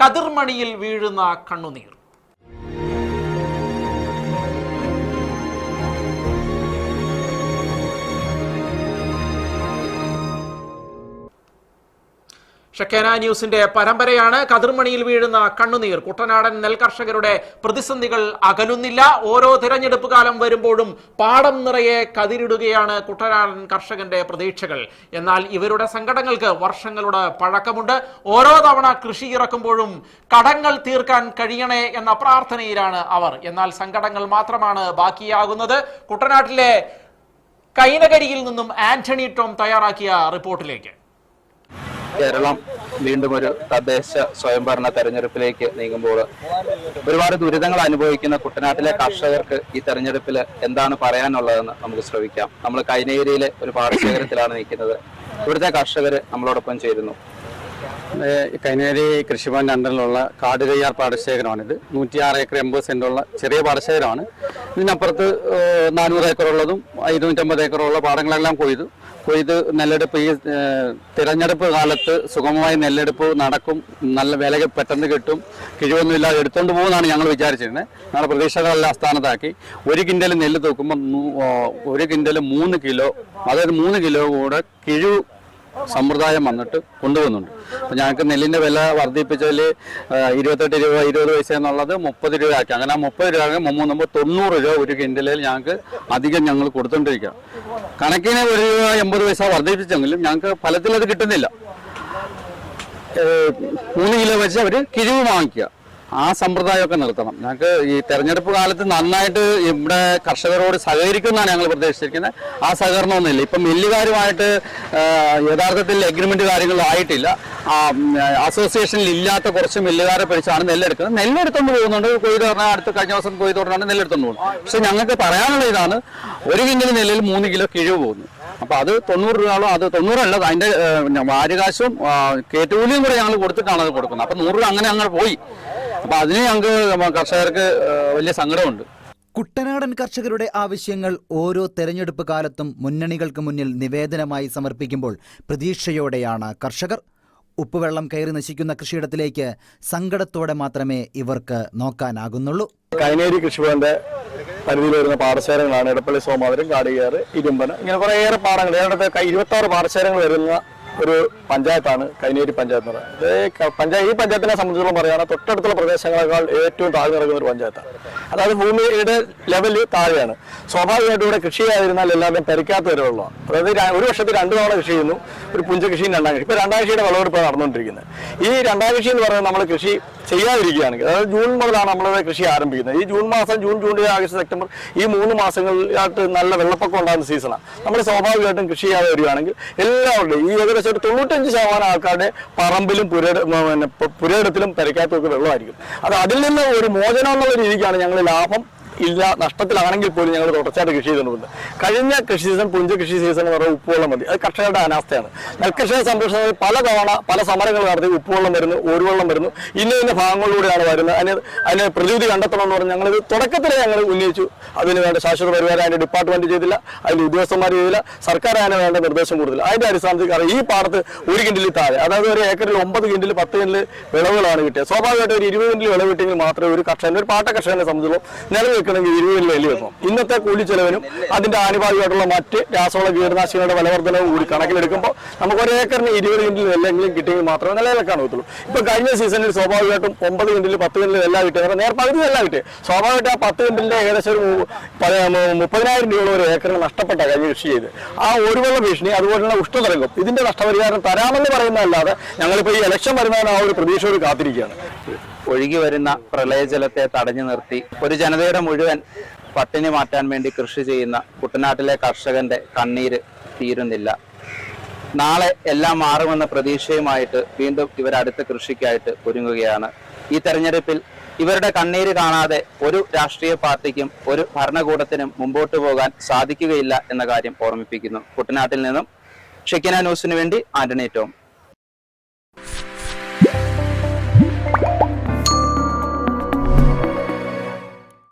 കതിർമണിയിൽ വീഴുന്ന കണ്ണുനീർ. ഷക്കേന ന്യൂസിന്റെ പരമ്പരയാണ് കതിർമണിയിൽ വീഴുന്ന കണ്ണുനീർ. കുട്ടനാടൻ നെൽകർഷകരുടെ പ്രതിസന്ധികൾ അകലുന്നില്ല. ഓരോ തിരഞ്ഞെടുപ്പ് കാലം വരുമ്പോഴും പാടം നിറയെ കതിരിടുകയാണ് കുട്ടനാടൻ കർഷകന്റെ പ്രതീക്ഷകൾ. എന്നാൽ ഇവരുടെ സങ്കടങ്ങൾക്ക് വർഷങ്ങളുടെ പഴക്കമുണ്ട്. ഓരോ തവണ കൃഷി ഇറക്കുമ്പോഴും കടങ്ങൾ തീർക്കാൻ കഴിയണേ എന്ന പ്രാർത്ഥനയിലാണ് അവർ. എന്നാൽ സങ്കടങ്ങൾ മാത്രമാണ് ബാക്കിയാകുന്നത്. കുട്ടനാട്ടിലെ കൈനകരിയിൽ നിന്നും ആന്റണി ടോം തയ്യാറാക്കിയ റിപ്പോർട്ടിലേക്ക്. കേരളം വീണ്ടും ഒരു തദ്ദേശ സ്വയംഭരണ തെരഞ്ഞെടുപ്പിലേക്ക് നീങ്ങുമ്പോൾ ഒരുപാട് ദുരിതങ്ങൾ അനുഭവിക്കുന്ന കുട്ടനാട്ടിലെ കർഷകർക്ക് ഈ തെരഞ്ഞെടുപ്പിൽ എന്താണ് പറയാനുള്ളതെന്ന് നമുക്ക് ശ്രമിക്കാം. നമ്മൾ കൈനേരിയിലെ ഒരു പാടശേഖരത്തിലാണ് നിൽക്കുന്നത്. ഇവിടുത്തെ കർഷകർ നമ്മളോടൊപ്പം ചേരുന്നു. കൈനേരി കൃഷിഭവൻ അണ്ടറിലുള്ള കാടുകയ്യാർ പാടശേഖരമാണിത്. നൂറ്റിയാറ് ഏക്കർ എൺപത് സെന്റുള്ള ചെറിയ പാടശേഖരമാണ്. ഇതിനപ്പുറത്ത് നാനൂറ് ഏക്കറുള്ളതും ഇരുന്നൂറ്റമ്പത് ഏക്കറുള്ള പാടങ്ങളെല്ലാം കൊയ്തു. കൊയ്ത് നെല്ലെടുപ്പ് ഈ തിരഞ്ഞെടുപ്പ് കാലത്ത് സുഗമമായി നെല്ലെടുപ്പ് നടക്കും. നല്ല വില പെട്ടെന്ന് കിട്ടും. കിഴിവൊന്നുമില്ലാതെ എടുത്തുകൊണ്ട് പോകുമെന്നാണ് ഞങ്ങൾ വിചാരിച്ചിരുന്നത് ഞങ്ങളുടെ പ്രതീക്ഷകളെല്ലാം അസ്ഥാനത്താക്കി. ഒരു കിൻഡൽ നെല്ല് തൂക്കുമ്പോൾ ഒരു കിൻഡൽ മൂന്ന് കിലോ അതായത് മൂന്ന് കിലോ കൂടെ കിഴിവ് സമ്പ്രദായം വന്നിട്ട് കൊണ്ടുവന്നുണ്ട് അപ്പം ഞങ്ങൾക്ക് നെല്ലിന്റെ വില വർദ്ധിപ്പിച്ചതിൽ ഇരുപത്തെട്ട് രൂപ ഇരുപത് പൈസ എന്നുള്ളത് മുപ്പത് രൂപ ആക്കി അങ്ങനെ ആ മുപ്പത് രൂപ മുമ്പ് തൊണ്ണൂറ് രൂപ ഒരു കിൻഡലിൽ ഞങ്ങൾക്ക് അധികം ഞങ്ങൾ കൊടുത്തുകൊണ്ടിരിക്കുക കണക്കിന് ഒരു രൂപ എൺപത് പൈസ വർദ്ധിപ്പിച്ചെങ്കിലും ഞങ്ങൾക്ക് ഫലത്തിൽ അത് കിട്ടുന്നില്ല. മൂന്ന് കിലോ വെച്ച് അവർ കിഴിവ് വാങ്ങിക്കുക. ആ സമ്പ്രദായമൊക്കെ നിർത്തണം. ഞങ്ങൾക്ക് ഈ തെരഞ്ഞെടുപ്പ് കാലത്ത് നന്നായിട്ട് ഇവിടെ കർഷകരോട് സഹകരിക്കുന്നതാണ് ഞങ്ങൾ പ്രതീക്ഷിച്ചിരിക്കുന്നത്. ആ സഹകരണമൊന്നുമില്ല. ഇപ്പം മില്ലുകാരുമായിട്ട് യഥാർത്ഥത്തിൽ എഗ്രിമെന്റ് കാര്യങ്ങളും ആയിട്ടില്ല. അസോസിയേഷനിൽ ഇല്ലാത്ത കുറച്ച് മില്ലുകാരെ പിടിച്ചാണ് നെല്ലെടുക്കുന്നത്. നെല്ലെടുത്തോണ്ട് പോകുന്നുണ്ട്. കൊയ്ത് പറഞ്ഞാൽ അടുത്ത കഴിഞ്ഞ ദിവസം കൊയ്ത് പറഞ്ഞാൽ നെല്ലെടുത്തോണ്ട് പോകുന്നു പക്ഷെ ഞങ്ങൾക്ക് പറയാനുള്ള ഇതാണ് ഒരു കിൻഡൽ നെല്ലിൽ മൂന്ന് കിലോ കിഴിവ് പോകുന്നു. അപ്പൊ അത് തൊണ്ണൂറ് രൂപയോളം അത് തൊണ്ണൂറല്ല. അതിന്റെ വാരികാശവും കേറ്റൂലിയും കൂടെ ഞങ്ങൾ കൊടുത്തിട്ടാണ് അത് കൊടുക്കുന്നത് അപ്പൊ നൂറ് രൂപ അങ്ങനെ അങ്ങനെ പോയി. അപ്പൊ അതിന് ഞങ്ങൾക്ക് കർഷകർക്ക് വലിയ സങ്കടമുണ്ട്. കുട്ടനാടൻ കർഷകരുടെ ആവശ്യങ്ങൾ ഓരോ തെരഞ്ഞെടുപ്പ് കാലത്തും മുന്നണികൾക്ക് മുന്നിൽ നിവേദനമായി സമർപ്പിക്കുമ്പോൾ പ്രതീക്ഷയോടെയാണ് കർഷകർ. ഉപ്പുവെള്ളം കയറി നശിക്കുന്ന കൃഷിയിടത്തിലേക്ക് സങ്കടത്തോടെ മാത്രമേ ഇവർക്ക് നോക്കാനാകുന്നുള്ളൂ. കൈനേരി കൃഷിഭവന്റെ പരിധിയിൽ വരുന്ന പാടശേഖരങ്ങളാണ് ഇടപ്പള്ളി സോമാവരം കാടികേറ് ഇരുമ്പന ഇങ്ങനെ കുറേയേറെ പാടങ്ങൾ. ഏറെടുത്ത് ഇരുപത്തി ആറ് പാടശേഖരങ്ങൾ വരുന്ന ഒരു പഞ്ചായത്താണ് കൈനേരി പഞ്ചായത്ത് എന്ന് പറയുന്നത്. പഞ്ചായത്ത് ഈ പഞ്ചായത്തിനെ സംബന്ധിച്ചിടത്തോളം പറയുകയാണെങ്കിൽ തൊട്ടടുത്തുള്ള പ്രദേശങ്ങളെക്കാൾ ഏറ്റവും താഴ്ന്നു കിടക്കുന്ന ഒരു പഞ്ചായത്താണ്. അതായത് ഭൂമിയുടെ ലെവൽ താഴെയാണ്. സ്വാഭാവികമായിട്ടും ഇവിടെ കൃഷി ചെയ്യാതിരുന്നാൽ എല്ലാവരും ഒരു വരെയുള്ള അതായത് ഒരു വർഷത്തിൽ രണ്ട് തവണ കൃഷി ചെയ്യുന്നു ഒരു പുഞ്ച കൃഷിയും രണ്ടാം കൃഷി. ഇപ്പോൾ രണ്ടാം കൃഷിയുടെ വിളവെടുപ്പ് നടന്നുകൊണ്ടിരിക്കുന്നത്. ഈ രണ്ടാം കൃഷി എന്ന് പറയുന്നത് നമ്മൾ കൃഷി ചെയ്യാതിരിക്കുകയാണെങ്കിൽ അതായത് ജൂൺ മുതലാണ് നമ്മളിവിടെ കൃഷി ആരംഭിക്കുന്നത്. ഈ ജൂൺ മാസം ജൂൺ ജൂൺ ആഗസ്റ്റ് സെപ്റ്റംബർ ഈ മൂന്ന് മാസങ്ങളിലായിട്ട് നല്ല വെള്ളപ്പൊക്കം ഉണ്ടാകുന്ന സീസണാണ് നമ്മൾ സ്വാഭാവികമായിട്ടും കൃഷി ചെയ്യാതെ വരികയാണെങ്കിൽ എല്ലാവരുടെയും ഈ ഏകദേശം ഒരു തൊണ്ണൂറ്റഞ്ച് ശതമാനം ആൾക്കാരുടെ പറമ്പിലും പുരയിട പുരയിടത്തിലും പെരക്കകത്തൊക്കെ വെള്ളമായിരിക്കും. അത് അതിൽ നിന്ന് ഒരു മോചനം എന്നുള്ള രീതിക്കാണ് ഞങ്ങൾ ലാഭം ഇല്ല നഷ്ടത്തിലാണെങ്കിൽ പോലും ഞങ്ങൾ തുടർച്ചയായിട്ട് കൃഷി ചെയ്തുകൊണ്ട് കഴിഞ്ഞ കൃഷി സീസൺ പുഞ്ച കൃഷി സീസൺ എന്ന് പറയുന്നത് ഉപ്പുവെള്ളം മതി. അത് കർഷകരുടെ അനാസ്ഥയാണ്. നെൽകർഷക സംരക്ഷണത്തിൽ പല തവണ പല സമരങ്ങൾ നടത്തി ഉപ്പുവെള്ളം വരുന്നു ഓരുവെള്ളം വരുന്നു. ഇന്ന ഇന്ന ഭാഗങ്ങളിലൂടെയാണ് വരുന്നത്. അതിന് അതിന് പ്രതിവിധി കണ്ടെത്തണം എന്ന് പറഞ്ഞ് ഞങ്ങളിത് തുടക്കത്തിലേ ഞങ്ങൾ ഉന്നയിച്ചു. അതിന് വേണ്ട ശാശ്വത പരിഹാരം അതിന്റെ ഡിപ്പാർട്ട്മെന്റ് ചെയ്തില്ല അതിന്റെ ഉദ്യോഗസ്ഥന്മാർ ചെയ്തില്ല സർക്കാർ അതിന് വേണ്ട നിർദ്ദേശം കൊടുത്തില്ല. അതിന്റെ അടിസ്ഥാനത്തിൽ കാരണം ഈ പാടത്ത് ഒരു കിൻഡിൽ താഴെ അതായത് ഒരു ഏക്കറിൽ ഒമ്പത് കിൻഡിൽ പത്ത് കിൻഡിൽ വിളവുകളാണ് കിട്ടിയത്. സ്വാഭാവികമായിട്ട് ഒരു ഇരുപത് കിൻഡിൽ വിളവ് കിട്ടിയെങ്കിൽ മാത്രമേ ഒരു കർഷകൻ ഒരു പാട്ട കർഷകനെ സംബന്ധിച്ചോളം നിലനിൽക്കണമെങ്കിൽ ഇരുപത് കിൻഡിൽ വില വെക്കണം ഇന്നത്തെ കൂലി ചെലവിനും അതിന്റെ ആനുപാതികമായിട്ടുള്ള മറ്റ് രാസവള കീടനാശിനികളുടെ വിലവർദ്ധനവും കൂടി കണക്കിലെടുക്കുമ്പോൾ നമുക്ക് ഒരു ഏക്കറിന് ഇരുപത് കിൻഡിൽ നെല്ലെങ്കിലും കിട്ടിയെങ്കിൽ മാത്രമേ നിലനിൽക്കാൻ ഒത്തുള്ളൂ ഇപ്പൊ കഴിഞ്ഞ സീസണിൽ സ്വാഭാവികമായിട്ടും ഒമ്പത് കിൻഡിൽ പത്ത് കിൻഡിൽ എല്ലാം കിട്ടിയത്. നേർ പകുതി എല്ലാം കിട്ടി സ്വാഭാവികമായിട്ട് ആ പത്ത് കിൻഡിലിന്റെ ഏകദേശം ഒരു മുപ്പതിനായിരം രൂപ ഒരു ഏക്കറിന് നഷ്ടപ്പെട്ട കഴിഞ്ഞ കൃഷി ചെയ്ത്. ആ ഒരു വെള്ള ഭീഷണി അതുപോലെ തന്നെ ഉഷ്ണതരംഗം ഇതിന്റെ നഷ്ടപരിഹാരം തരാമെന്ന് പറയുന്നതല്ലാതെ ഞങ്ങളിപ്പോ ഈ ഇലക്ഷൻ വരുന്നതിന് ആ ഒരു പ്രതീക്ഷയോട് കാത്തിരിക്കുകയാണ്. ഒഴുകി വരുന്ന പ്രളയജലത്തെ തടഞ്ഞു നിർത്തി ഒരു ജനതയുടെ മുഴുവൻ പട്ടിണി മാറ്റാൻ വേണ്ടി കൃഷി ചെയ്യുന്ന കുട്ടനാട്ടിലെ കർഷകന്റെ കണ്ണീര് തീരുന്നില്ല. നാളെ എല്ലാം മാറുമെന്ന പ്രതീക്ഷയുമായിട്ട് വീണ്ടും ഇവർ അടുത്ത കൃഷിക്കായിട്ട് ഒരുങ്ങുകയാണ്. ഈ തെരഞ്ഞെടുപ്പിൽ ഇവരുടെ കണ്ണീര് കാണാതെ ഒരു രാഷ്ട്രീയ പാർട്ടിക്കും ഒരു ഭരണകൂടത്തിനും മുമ്പോട്ട് പോകാൻ സാധിക്കുകയില്ല എന്ന കാര്യം ഓർമ്മിപ്പിക്കുന്നു. കുട്ടനാട്ടിൽ നിന്നും ഷെക്കിന ന്യൂസിന് വേണ്ടി ആന്റണി ടോം.